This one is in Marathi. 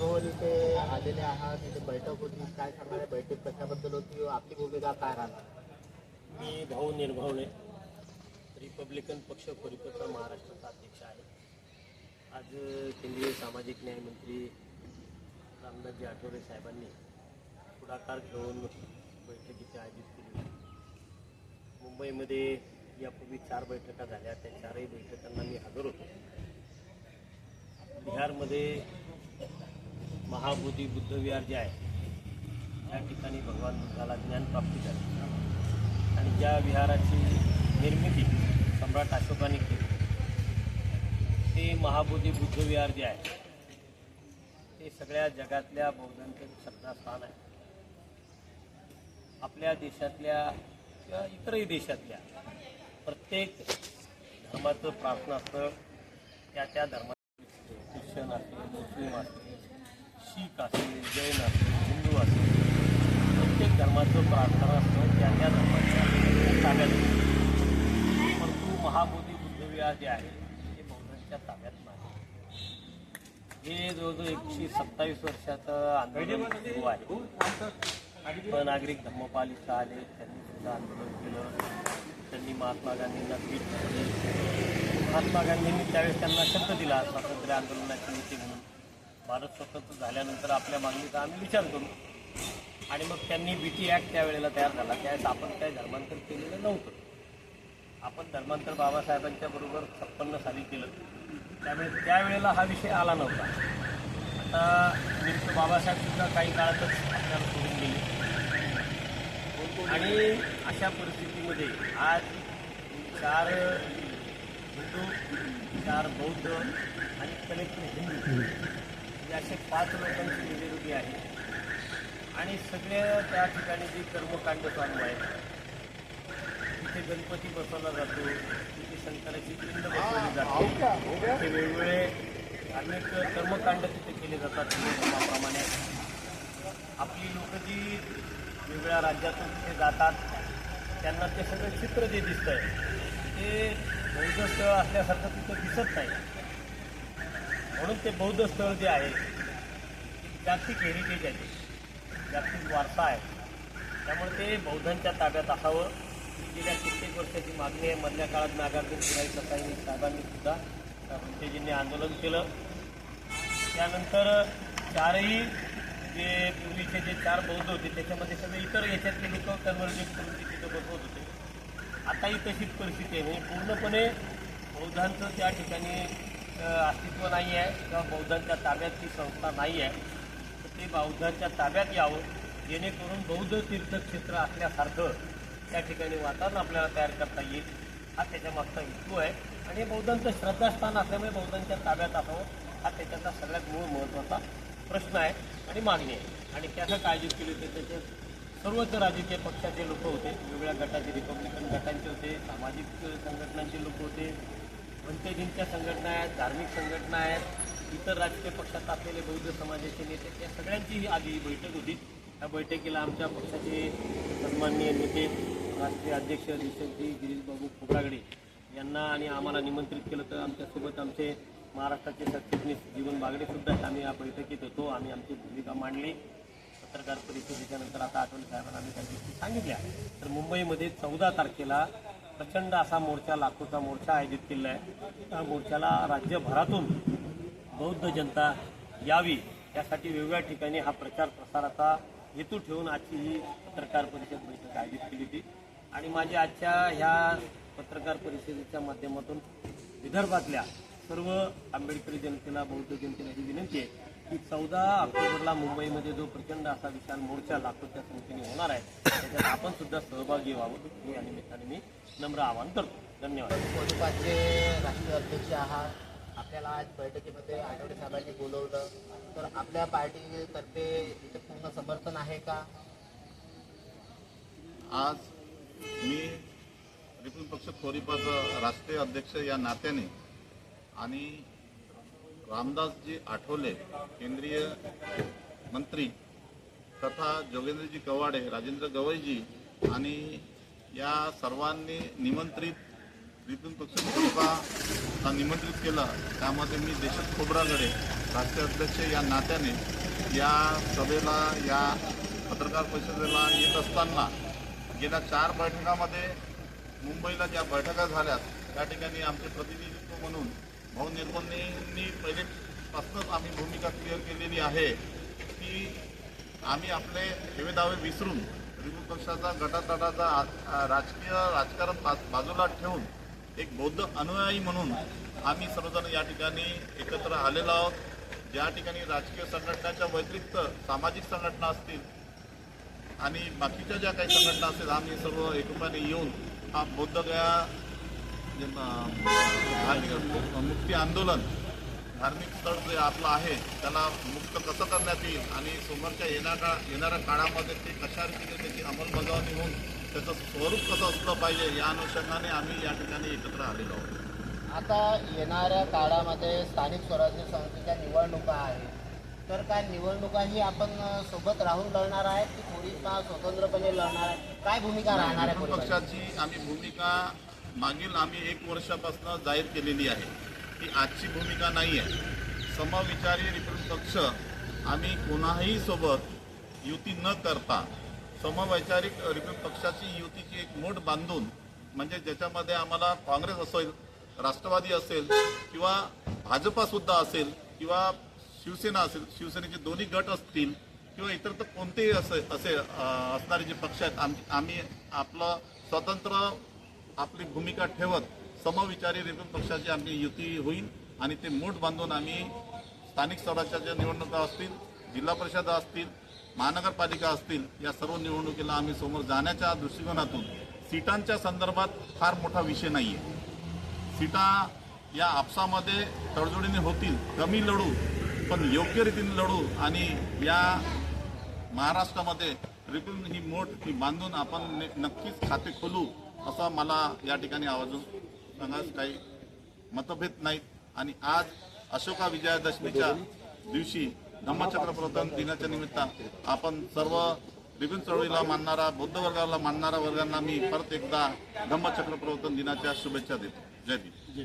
राजभवन इथे आलेले आहात इथे बैठक होती. काय सांगणार आहे? बैठक कशाबद्दल होती? आपली भूमिका काय राहणार? मी भाऊ निर्भावणे रिपब्लिकन पक्ष परिपत्र महाराष्ट्राचा अध्यक्ष आहे. आज केंद्रीय सामाजिक न्याय मंत्री रामदासजी आठवले साहेबांनी पुढाकार घेऊन बैठक इथे आयोजित केली मुंबईमध्ये यापूर्वी चार बैठका झाल्या. त्या चारही बैठकांना मी हजर होतो. बिहारमध्ये महाबोधी बुद्ध विहार जे आहे त्या ठिकाणी भगवान बुद्धाला ज्ञानप्राप्ती झाली. आणि ज्या विहाराची निर्मिती सम्राट अशोकाने केली ते महाबोधी बुद्ध विहार जे आहे ते सगळ्या जगातल्या बौद्धांचे श्रद्धास्थान आहे. आपल्या देशातल्या किंवा इतरही देशातल्या प्रत्येक धर्माचं प्रार्थनास्थळ त्या त्या धर्माचं ख्रिश्चन असेल मुस्लिम असेल शीख असेल जैन असेल हिंदू असेल प्रत्येक धर्माचं प्रार्थनास्थळ त्या त्या धर्माच्या ताब्यात परंतु महाबोधी बुद्धविहार जे आहे ते बौद्धांच्या ताब्यात नाही हे जवळजवळ एकशे सत्तावीस वर्षाचं आंदोलन सुरू आहे नागरिक धर्मपाल इथं आले त्यांनी सुद्धा आंदोलन केलं त्यांनी महात्मा गांधींना भेट महात्मा गांधींनी त्यावेळेस त्यांना शब्द दिला स्वातंत्र्य आंदोलनाचे नेते म्हणून भारत स्वतंत्र झाल्यानंतर आपल्या मागणीचा आम्ही विचार करू. आणि मग त्यांनी बी टी ॲक्ट त्यावेळेला तयार झाला. त्यावेळेस आपण काही धर्मांतर केलेलं नव्हतं. आपण धर्मांतर बाबासाहेबांच्या बरोबर छप्पन्न साली केलं. त्यामुळे त्यावेळेला हा विषय आला नव्हता. आता नेमकं बाबासाहेबसुद्धा काही काळातच आपल्याला सोडून गेले. आणि अशा परिस्थितीमध्ये आज चार हिंदू चार बौद्ध आणि कलेक्टर हिंदू. हे असे पाच लोकांची मेजॉरिटी आहे. आणि सगळे त्या ठिकाणी जी कर्मकांड चालू आहे तिथे गणपती बसवला जातो तिथे शंकराची पिंड बसवली जाते. तिथे वेगवेगळे अनेक कर्मकांड तिथे केले जातात धर्माप्रमाणे. आपली लोक जी वेगवेगळ्या राज्यातून तिथे जातात त्यांना ते सगळं चित्र जे दिसतंय ते बौद्ध स्थळ असल्यासारखं तिथं दिसत नाही. म्हणून ते बौद्ध स्थळ जे आहे जागतिक हेरिटेज आहे जागतिक वारसा आहे. त्यामुळे ते बौद्धांच्या ताब्यात असावं. गेल्या कित्येक वर्षाची मागणी आहे. मधल्या काळात नागार्जुन शिराई ससाई साहेबांनी सुद्धा भंतेजींनी आंदोलन केलं. त्यानंतर चारही जे पूर्वीचे जे चार बौद्ध होते त्याच्यामध्ये सगळे इतर याच्यातले लोक कन्व्हर्जेट करून तिथे बसवत होते. आताही तशीच परिस्थिती आहे. म्हणजे पूर्णपणे बौद्धांचं त्या ठिकाणी अस्तित्व नाही आहे किंवा बौद्धांच्या ताब्यात ती संस्था नाही आहे तर ते बौद्धांच्या ताब्यात यावं जेणेकरून बौद्ध तीर्थक्षेत्र असल्यासारखं त्या ठिकाणी वातावरण आपल्याला तयार करता येईल हा त्याच्या मागचा हेतू आहे. आणि बौद्धांचं श्रद्धास्थान असल्यामुळे बौद्धांच्या ताब्यात असावं हा त्याच्याचा सगळ्यात मूळ महत्त्वाचा प्रश्न आहे आणि मागणी आहे. आणि त्याचं काळजी केली होती त्याचे सर्वच राजकीय पक्षाचे लोक होते वेगवेगळ्या गटाचे रिपब्लिकन गटांचे होते सामाजिक संघटनांचे लोक होते भंतेजींच्या संघटना आहेत धार्मिक संघटना आहेत इतर राजकीय पक्षात असलेले बौद्ध समाजाचे नेते या सगळ्यांची आधी ही बैठक होती. त्या बैठकीला आमच्या पक्षाचे सन्माननीय नेते राष्ट्रीय अध्यक्ष दिशकजी गिरीशबाबू खोब्रागडे यांना आणि आम्हाला निमंत्रित केलं तर आमच्यासोबत आमचे महाराष्ट्राचे सरचिटणीस जीवन बागडे सुद्धा आम्ही या बैठकीत होतो आम्ही आमची भूमिका मांडली. पत्रकार परिषदेच्या नंतर आता आठवले साहेबांना आम्ही त्या गोष्टी सांगितल्या. तर मुंबईमध्ये चौदा तारखेला प्रचंड असा मोर्चा लाखोचा मोर्चा आयोजित केलेला आहे त्या मोर्चाला राज्यभरातून बौद्ध जनता यावी यासाठी वेगवेगळ्या ठिकाणी हा प्रचार प्रसाराचा हेतू ठेवून आजची ही पत्रकार परिषद बैठक आयोजित केली होती. आणि माझी आजच्या ह्या पत्रकार परिषदेच्या माध्यमातून विदर्भातल्या सर्व आंबेडकरी जनतेला बौद्ध जनतेला ही विनंती आहे की चौदा ऑक्टोबरला मुंबईमध्ये जो प्रचंड असा विशाल मोर्चा लाखोच्या संख्येने होणार आहे त्याच्यात आपण सुद्धा सहभागी व्हावं. हे या निमित्ताने मी नम्र आवाहन करतो. धन्यवाद. कोलपाचे राष्ट्रीय अध्यक्ष आहात. आपल्याला आज बैठकीमध्ये आठवडे साहेबांनी बोलवलं. तर आपल्या पार्टीतर्फे इथे पूर्ण समर्थन आहे का? आज मी रिपब्लिक पक्ष खोरीपाचा राष्ट्रीय अध्यक्ष या नात्याने आणि रामदासजी आठवले केंद्रीय मंत्री तथा जोगेंद्रजी कवाडे राजेंद्र गवईजी आणि या सर्वांनी निमंत्रित रिपब्लिक पक्ष निमंत्रित केलं. त्यामध्ये मी देशत खोबरागडे राष्ट्रीय अध्यक्ष या नात्याने या सभेला या पत्रकार परिषदेला येत असताना गेल्या चार बैठकामध्ये मुंबईला ज्या बैठका झाल्यात त्या ठिकाणी आमचे प्रतिनिधित्व म्हणून भाऊ निर्मलनींनी पहिलेपासूनच आम्ही भूमिका क्लिअर केलेली आहे की आम्ही आपले हेवेदावे विसरून रिपब्लिक पक्षाचा गटातटाचा राजकीय राजकारण बाजूला ठेवून एक बौद्ध अनुयायी म्हणून आम्ही सर्वजण या ठिकाणी एकत्र आलेलो आहोत. ज्या ठिकाणी राजकीय संघटनाच्या व्यतिरिक्त सामाजिक संघटना असतील आणि बाकीच्या ज्या काही संघटना असतील आम्ही सर्व एकोप्याने येऊन हा बौद्धगया जे, धार्मिक मुक्ती आंदोलन धार्मिक स्थळ जे आपलं आहे त्याला मुक्त कसं करण्यात येईल आणि समोरच्या येणाऱ्या येणाऱ्या काळामध्ये ते कशा रीतीने त्याची अंमलबजावणी होऊन त्याचं स्वरूप कसं असलं पाहिजे या अनुषंगाने आम्ही या ठिकाणी एकत्र आलेलो आहोत. आता येणाऱ्या काळामध्ये स्थानिक स्वराज्य संस्थेच्या निवडणुका आहेत. तर काय निवडणुका ही आपण सोबत राहून लढणार आहेत की थोडीफार स्वतंत्रपणे लढणार आहे काय भूमिका राहणार आहे? पक्षाची आम्ही भूमिका मागील आम्ही एक वर्षापासून जाहीर केलेली आहे. ती आजची भूमिका नाही आहे. समविचारी रिपब्लिक पक्ष आम्ही कोणाही सोबत युती न करता समवैचारिक रिपब्लिक पक्षाची युतीची एक मोठ बांधून म्हणजे ज्याच्यामध्ये आम्हाला काँग्रेस असेल राष्ट्रवादी असेल किंवा भाजपासुद्धा असेल किंवा शिवसेना असेल शिवसेनेचे दोन्ही गट असतील किंवा इतर तर कोणतेही असे असे असणारे जे पक्ष आहेत आम आम्ही आपलं स्वतंत्र आपली भूमिका ठेवत समविचारी रिपब्लिक पक्षाची आमची युती होईल आणि ते मूठ बांधून आम्ही स्थानिक स्वराज्याच्या निवडणुका असतील जिल्हा परिषद असतील महानगरपालिका असतील या सर्व निवडणुकीला आम्ही समोर जाण्याच्या दृष्टिकोनातून सीटांच्या संदर्भात फार मोठा विषय नाही आहे सीटा या आपसामध्ये तडजोडीने होतील कमी लढू पण योग्य रीतीने लढू आणि या महाराष्ट्रामध्ये रिपब्लिक ही मोठ ही बांधून आपण नक्कीच खाते खोलू. असा मला या ठिकाणी आवाजून सांगायचं काही मतभेद नाहीत. आणि आज अशोका विजयादशमीच्या दिवशी धम्मचक्र प्रवर्तन दिनाच्या निमित्तानं आपण सर्व विभिन्न चळवळीला मानणारा बौद्ध वर्गाला मानणाऱ्या वर्गांना मी परत एकदा धम्मचक्र प्रवर्तन दिनाच्या शुभेच्छा देतो. जय भीम.